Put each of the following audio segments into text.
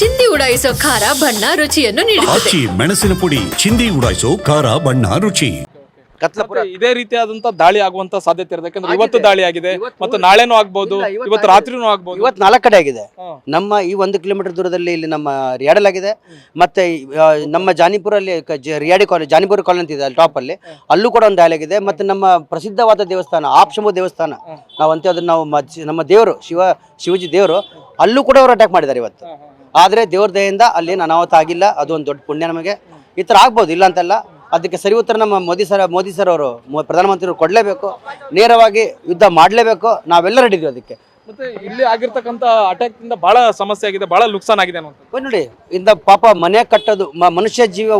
ಚಿಂದಿ ಉಡಾಯಿಸೋ ಖಾರ ಬಣ್ಣ ರುಚಿಯನ್ನು ನೀಡುತ್ತದೆ. ಆಚಿ ಮೆಣಸಿನ ಪುಡಿ ಚಿಂದಿ ಉಡಾಯಿಸೋ ಖಾರ ಬಣ್ಣ ರುಚಿ. ಕತ್ಲಪುರ ಮತ್ತೆ ಇದೇ ರೀತಿಯಾದಂತ ದಾಳಿ ಆಗುವಂತ ಸಾಧ್ಯತೆ ಇರುತ್ತೆ ಯಾಕಂದ್ರೆ ಇವತ್ತು. ದಾಳಿ ಆಗಿದೆ. ಮತ್ತು ನಾಳೆನೂ ಆಗ್ಬೋದು ಇವತ್ತು. ರಾತ್ರಿನೂ ಆಗ್ಬೋದು. ಇವತ್ತು ನಾಲ್ಕು ಕಡೆ ಆಗಿದೆ. ಹಾ. ನಮ್ಮ ಈ ಒಂದು ಕಿಲೋಮೀಟರ್ ದೂರದಲ್ಲಿ ಇಲ್ಲಿ ನಮ್ಮ ರಿಯಾಡಲ್ ಆಗಿದೆ. ಮತ್ತೆ ಆ, ನಮ್ಮ ಜಾನಿಪುರಲ್ಲಿ ಕ- ಜ- ರಿಯಾಡಿ ಕಾಲೇಜ್ ಜಾನಿಪುರ ಕಾಲೇಜ್ ಅಂತ ಇದೆ ಅಲ್ಲಿ ಟಾಪ್ ಅಲ್ಲಿ. ಅಲ್ಲೂ ಕೂಡ ಒಂದು ದಾಳಿ ಆಗಿದೆ. ಮತ್ತೆ ನಮ್ಮ ಪ್ರಸಿದ್ಧವಾದ ದೇವಸ್ಥಾನ ಆಪ್ಶಂಭು ದೇವಸ್ಥಾನ. ನಾವು ಅಂತ ಅದನ್ನ ನಾವು ಮ- ನಮ್ಮ ದೇವರು ಶಿವ ಶಿವಜಿ ದೇವರು ಅಲ್ಲೂ ಕೂಡ ಅವರು ಅಟ್ಯಾಕ್ ಮಾಡಿದ್ದಾರೆ ಇವತ್ತು. ಆದ್ರೆ ದೇವ್ರ ದಯಿಂದ ಅಲ್ಲಿ ಅನಾಹುತ ಆಗಿಲ್ಲ ಅದು ಒಂದು ದೊಡ್ಡ ಪುಣ್ಯ ನಮಗೆ. ಈ ಥರ ಆಗ್ಬೋದು ಇಲ್ಲ ಅಂತಲ್ಲ? ಅದಕ್ಕೆ ಸರಿ ಉತ್ತರ ನಮ್ಮ ಮೋದಿ ಸರ್ ಮೋದಿ ಸರ್ ಅವರು ಪ್ರಧಾನಮಂತ್ರಿಯವರು ಕೊಡಲೇಬೇಕು. ನೇರವಾಗಿ ಯುದ್ಧ ಮಾಡಲೇಬೇಕು. ನಾವೆಲ್ಲ ರೆಡಿ ಇದೀವಿ ಅದಕ್ಕೆ. ಮತ್ತೆ ಇಲ್ಲಿ ಆಗಿರ್ತಕ್ಕಂಥ ಅಟ್ಯಾಕ್ ಇಂದ ಬಹಳ ಸಮಸ್ಯೆ ಆಗಿದೆ ಬಹಳ ನುಕ್ಸಾನ್ ಆಗಿದೆ ಅನ್ನುವಂಥದ್ದು. ನೋಡಿ ಇಂದ ಪಾಪ ಮನೆ ಕಟ್ಟೋದು ಮನುಷ್ಯ ಜೀವ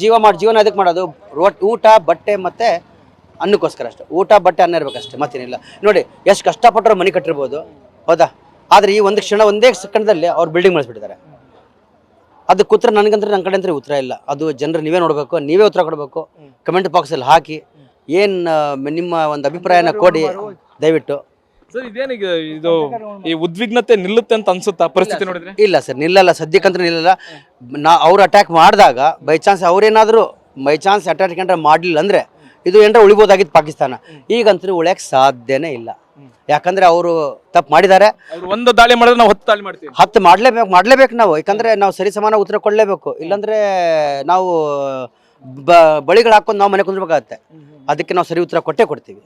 ಜೀವ ಮಾಡಿ ಜೀವನ ಅದಕ್ಕೆ ಮಾಡೋದು? ರೋಟ್ ಊಟ ಬಟ್ಟೆ ಮತ್ತೆ ಅನ್ನಕ್ಕೋಸ್ಕರ ಅಷ್ಟೇ. ಊಟ ಬಟ್ಟೆ ಅನ್ನ ಇರ್ಬೇಕಷ್ಟೇ ಮತ್ತೇನಿಲ್ಲ. ನೋಡಿ ಎಷ್ಟು ಕಷ್ಟಪಟ್ಟರು ಮನೆ ಕಟ್ಟಿರ್ಬೋದು. ಹೌದಾ? ಆದರೆ ಈ ಒಂದು ಕ್ಷಣ ಒಂದೇ ಸೆಕೆಂಡ್ದಲ್ಲಿ ಅವ್ರು ಬಿಲ್ಡಿಂಗ್ ಮಾಡಿಸ್ಬಿಟ್ಟಿದ್ದಾರೆ. ಅದಕ್ಕೆ ಉತ್ತರ ನನಗಂದ್ರೆ ನನ್ನ ಕಡೆ ಅಂದ್ರೆ ಉತ್ತರ ಇಲ್ಲ. ಅದು ಜನರು ನೀವೇ ನೋಡಬೇಕು ನೀವೇ ಉತ್ತರ ಕೊಡಬೇಕು. ಕಮೆಂಟ್ ಬಾಕ್ಸಲ್ಲಿ ಹಾಕಿ ಏನು ನಿಮ್ಮ ಒಂದು ಅಭಿಪ್ರಾಯನ ಕೊಡಿ ದಯವಿಟ್ಟು. ಸರ್ ಇದೇನೀಗ ಇದು ಈ ಉದ್ವಿಗ್ನತೆ ನಿಲ್ಲುತ್ತೆ ಅಂತ ಅನ್ಸುತ್ತಾ ಪರಿಸ್ಥಿತಿ ನೋಡಿದ್ರೆ? ಇಲ್ಲ ಸರ್ ನಿಲ್ಲಲ್ಲ ಸದ್ಯಕ್ಕಂತೂ ನಿಲ್ಲಲ್ಲ. ನಾ ಅವ್ರು ಅಟ್ಯಾಕ್ ಮಾಡಿದಾಗ ಬೈ ಚಾನ್ಸ್ ಅವ್ರೇನಾದರೂ ಬೈ ಚಾನ್ಸ್ ಅಟ್ಯಾಕ್ ಮಾಡಲಿಲ್ಲ ಅಂದರೆ ಇದು ಏನಾರ ಉಳಿಬೋದಾಗಿತ್ತು ಪಾಕಿಸ್ತಾನ. ಈಗಂತೂ ಉಳಿಯಕ್ಕೆ ಸಾಧ್ಯನೇ ಇಲ್ಲ. ಯಾಕಂದ್ರೆ ಅವರು ತಪ್ಪು ಮಾಡಿದ್ದಾರೆ ಒಂದು ದಾಳಿ ಮಾಡಿದ್ರೆ ನಾವು ಹತ್ತು ದಾಳಿ ಮಾಡ್ತೀವಿ. ಹತ್ತು ಮಾಡಲೇಬೇಕು ಮಾಡಲೇಬೇಕು ನಾವು. ಯಾಕಂದ್ರೆ ನಾವು ಸರಿ ಸಮಾನ ಉತ್ತರ ಕೊಡಲೇಬೇಕು. ಇಲ್ಲಾಂದ್ರೆ ನಾವು ಬ ಬಳಿಗಳು ಹಾಕೊಂಡು ನಾವು ಮನೆ ಕುಂದ್ರಬೇಕಾಗತ್ತೆ. ಅದಕ್ಕೆ ನಾವು ಸರಿ ಉತ್ತರ ಕೊಟ್ಟೇ ಕೊಡ್ತೀವಿ.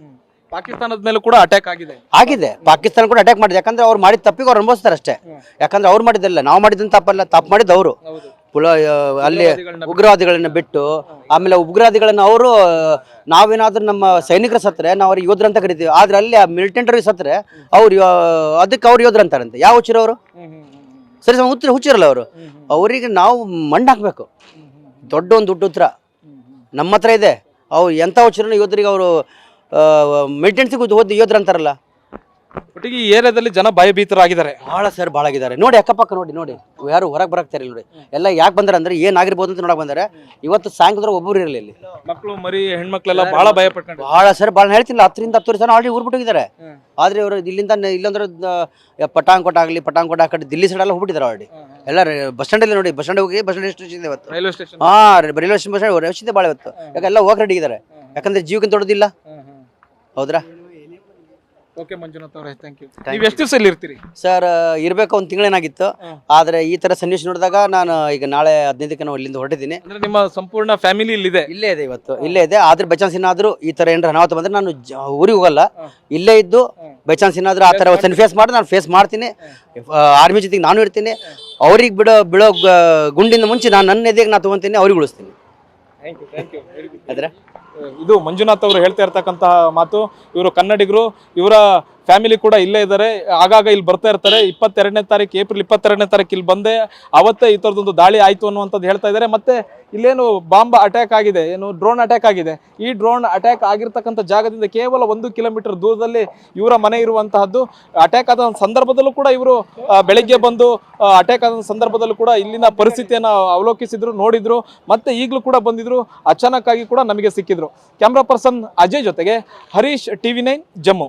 ಪಾಕಿಸ್ತಾನದ ಮೇಲೆ ಕೂಡ ಅಟ್ಯಾಕ್ ಆಗಿದೆ. ಆಗಿದೆ. ಪಾಕಿಸ್ತಾನ ಕೂಡ ಅಟ್ಯಾಕ್ ಮಾಡಿದೆ. ಯಾಕಂದ್ರೆ ಅವ್ರು ಮಾಡಿದ ತಪ್ಪಿಗೆ ಅವ್ರು ಅನುಭವಿಸ್ತಾರೆ ಅಷ್ಟೇ ಯಾಕಂದ್ರೆ ಅವ್ರು ಮಾಡಿದ್ದಲ್ಲ ನಾವು ಮಾಡಿದ್ದನ್ನು ತಪ್ಪಲ್ಲ ತಪ್ಪು ಮಾಡಿದ್ದು ಅವರು. ಪುಲ ಅಲ್ಲಿ ಉಗ್ರವಾದಿಗಳನ್ನ ಬಿಟ್ಟು. ಆಮೇಲೆ ಉಗ್ರವಾದಿಗಳನ್ನ ಅವರು ನಾವೇನಾದ್ರೂ ನಮ್ಮ ಸೈನಿಕರು ಸತ್ರೆ ನಾವು ಅವ್ರಿಗೆ ಯೋಧರು ಅಂತ ಕರಿತೀವಿ ಆದ್ರೆ ಅಲ್ಲಿ ಆ ಮಿಲಿಟೆಂಟರಿ ಸತ್ರೆ ಅವ್ರು ಯೋ- ಅದಕ್ಕೆ ಅವ್ರು ಯೋಧರು ಅಂತಾರಂತೆ. ಯಾವ ಹುಚ್ಚಿರೋ ಅವರು? ಸರಿ ಸಮ ಉತ್ತರ ಹುಚ್ಚಿರಲ್ಲ ಅವರು. ಅವರಿಗೆ ನಾವು ಮಣ್ಣು ಹಾಕ್ಬೇಕು. ದೊಡ್ಡ ಒಂದು ದುಡ್ಡು ಉತ್ತರ. ನಮ್ಮ ಹತ್ರ ಇದೆ. ಅವ್ರು ಎಂಥ ಹುಚ್ಚಿರೋ ಯೋಧರಿಗೆ ಅವರು ಮಿಲಿಟೆಂಟ್ಸಿಗೆ ಹೋದ ಯೋಧರು ಅಂತಾರಲ್ಲ. ಒಟ್ಟಿಗೆ ಈ ಏರಿಯಾದಲ್ಲಿ ಜನ ಭಯಭೀತರಾಗಿದ್ದಾರೆ ಬಹಳ ಸರ್ ಭಾಳ ಆಗಿದ್ದಾರೆ ನೋಡಿ ಅಕ್ಕಪಕ್ಕ ನೋಡಿ ನೋಡಿ. ಯಾರು ಹೊರಗೆ ಬರಕ್ತಾರೆ ನೋಡಿ. ಎಲ್ಲ ಯಾಕೆ ಬಂದ್ರೆ ಅಂದ್ರೆ ಏನಾಗಿರ್ಬೋದು ಅಂತ ನೋಡಕ್ ಬಂದಾರೆ. ಇವತ್ತು ಸಾಯಂಕಾಲ ಒಬ್ಬರು ಇರಲಿಲ್ಲ ಇಲ್ಲಿ. ಮಕ್ಕಳು ಮರಿ ಹೆಣ್ಮಕ್ಳೆಲ್ಲ ಬಹಳ ಭಯ ಪಟ್ಕೊಂಡು ಭಾಳ ಸರ್ ಬಹಳ ಹೇಳ್ತಿಲ್ಲ ಹತ್ತರಿಂದ ಹತ್ತು ಜನ ಆಲ್ರೆಡಿ ಊರ್ಬಿಟ್ಟಿದ್ದಾರೆ ಆದ್ರೆ ಇವರು ಇಲ್ಲಿಂದ ನ- ಇಲ್ಲಂದ್ರೆ ದ- ಪಟಾಂಕೋಟ ಆಗಲಿ ಪಟಾಂಕೋಟ ಆ ಕಡೆ ದಿಲ್ಲಿ ಸೈಡ್ ಎಲ್ಲ ಹೋಗ್ಬಿಟ್ಟಿದ್ದಾರೆ ಆಲ್ರೆಡಿ ಎಲ್ಲ ಬಸ್ ಸ್ಟ್ಯಾಂಡಲ್ಲಿ ನೋಡಿ ಬಸ್ ಸ್ಟ್ಯಾಂಡ್ ಹೋಗಿ ಬಸ್ ಸ್ಟ್ಯಾಂಡ್ ಎಷ್ಟು ಇದೆ ಇವತ್ತು. Railway station. ಹಾ ರೈಲ್ವೆ ಸ್ಟೇಷನ್ ಬಸ್ ಸ್ಟ್ಯಾಂಡ್ ಭಾಳ ಇವತ್ತು. ಯಾಕೆ ಎಲ್ಲ ಹೋಗಿ ರೆಡಿ ಇದ್ದಾರೆ ಯಾಕಂದ್ರೆ ಜೀವಕ್ಕಿಂತ ದೊಡ್ಡದಿಲ್ಲ. ಹೌದ್ರಾ? ಓಕೆ ಮಂಜುನಾಥ್ ಅವರೇ ಥ್ಯಾಂಕ್ ಯು ನೀವು ಎಷ್ಟು ದಿವಸ ಇಲ್ಲಿ ಇರ್ತೀರಿ? ಸರ್ ಇರಬೇಕು ಒಂದು ತಿಂಗಳೇನಾಗಿತ್ತು ಆದ್ರೆ ಈ ತರ ಸನ್ನಿವೇಶ ನೋಡಿದಾಗ ನಾನು ಈಗ ನಾಳೆ ಹದಿನೈದಕ್ಕೆ ನಾವು ಇಲ್ಲಿಂದ ಹೊರಟಿದ್ದೀನಿ. ಅಂದ್ರೆ ನಿಮ್ಮ ಸಂಪೂರ್ಣ ಫ್ಯಾಮಿಲಿ ಇಲ್ಲಿದೆ? ಇಲ್ಲೇ ಇದೆ ಇವತ್ತು ಇಲ್ಲೇ ಇದೆ. ಆದ್ರೆ ಬೈ ಚಾನ್ಸ್ ಏನಾದ್ರು ಈ ತರ ಏನಾರ ಅನಾಹುತ ಬಂದ್ರೆ ನಾನು ಜ- ಊರಿಗೆ ಹೋಗಲ್ಲ. ಇಲ್ಲೇ ಇದ್ದು ಬೈ ಚಾನ್ಸ್ ಏನಾದ್ರು ಆ ತರ ಫೇಸ್ ಮಾಡಿ ನಾನು ಫೇಸ್ ಮಾಡ್ತೀನಿ. ಆರ್ಮಿ ಜೊತೆಗೆ ನಾನು ಇರ್ತೀನಿ. ಅವ್ರಿಗೆ ಬಿಡೋ ಬಿಡೋ ಗ- ಗುಂಡಿಂದ ಮುಂಚೆ ನಾನು ನನ್ನ ಎದೆಗೆ ನಾನು ತಗೊಂತೀನಿ ಅವ್ರಿಗೆ ಉಳಿಸ್ತೀನಿ. ಥ್ಯಾಂಕ್ ಯು ಥ್ಯಾಂಕ್ ಯು ಆದ್ರೆ? ಇದು ಮಂಜುನಾಥ್ ಅವರು ಹೇಳ್ತಾ ಇರ್ತಕ್ಕಂತಹ ಮಾತು. ಇವರು ಕನ್ನಡಿಗರು ಇವರ ಫ್ಯಾಮಿಲಿ ಕೂಡ ಇಲ್ಲೇ ಇದ್ದಾರೆ ಆಗಾಗ ಇಲ್ಲಿ ಬರ್ತಾ ಇರ್ತಾರೆ. ಇಪ್ಪತ್ತೆರಡನೇ ತಾರೀಕು ಏಪ್ರಿಲ್ ಇಪ್ಪತ್ತೆರಡನೇ ತಾರೀಕು ಇಲ್ಲಿ ಬಂದೆ. ಅವತ್ತೇ ಈ ಥರದೊಂದು ದಾಳಿ ಆಯಿತು ಅನ್ನುವಂಥದ್ದು ಹೇಳ್ತಾ ಇದ್ದಾರೆ ಮತ್ತೆ ಇಲ್ಲೇನು ಬಾಂಬ್ ಅಟ್ಯಾಕ್ ಆಗಿದೆ. ಏನು ಡ್ರೋನ್ ಅಟ್ಯಾಕ್ ಆಗಿದೆ. ಈ ಡ್ರೋನ್ ಅಟ್ಯಾಕ್ ಆಗಿರ್ತಕ್ಕಂಥ ಜಾಗದಿಂದ ಕೇವಲ ಒಂದು ಕಿಲೋಮೀಟರ್ ದೂರದಲ್ಲಿ ಇವರ ಮನೆ ಇರುವಂತಹದ್ದು. ಅಟ್ಯಾಕ್ ಆದ ಸಂದರ್ಭದಲ್ಲೂ ಕೂಡ ಇವರು ಬೆಳಗ್ಗೆ ಬಂದು ಅಟ್ಯಾಕ್ ಆದ ಸಂದರ್ಭದಲ್ಲೂ ಕೂಡ ಇಲ್ಲಿನ ಪರಿಸ್ಥಿತಿಯನ್ನು ಅವಲೋಕಿಸಿದ್ರು, ನೋಡಿದ್ರು. ಮತ್ತೆ ಈಗಲೂ ಕೂಡ ಬಂದಿದ್ರು. ಅಚಾನಕ್ ಆಗಿ ಕೂಡ ನಮಗೆ ಸಿಕ್ಕಿದ್ರು. ಕ್ಯಾಮ್ರಾ ಪರ್ಸನ್ ಅಜಯ್ ಜೊತೆಗೆ ಹರೀಶ್ ಟಿವಿ ನೈನ್ ಜಮ್ಮು.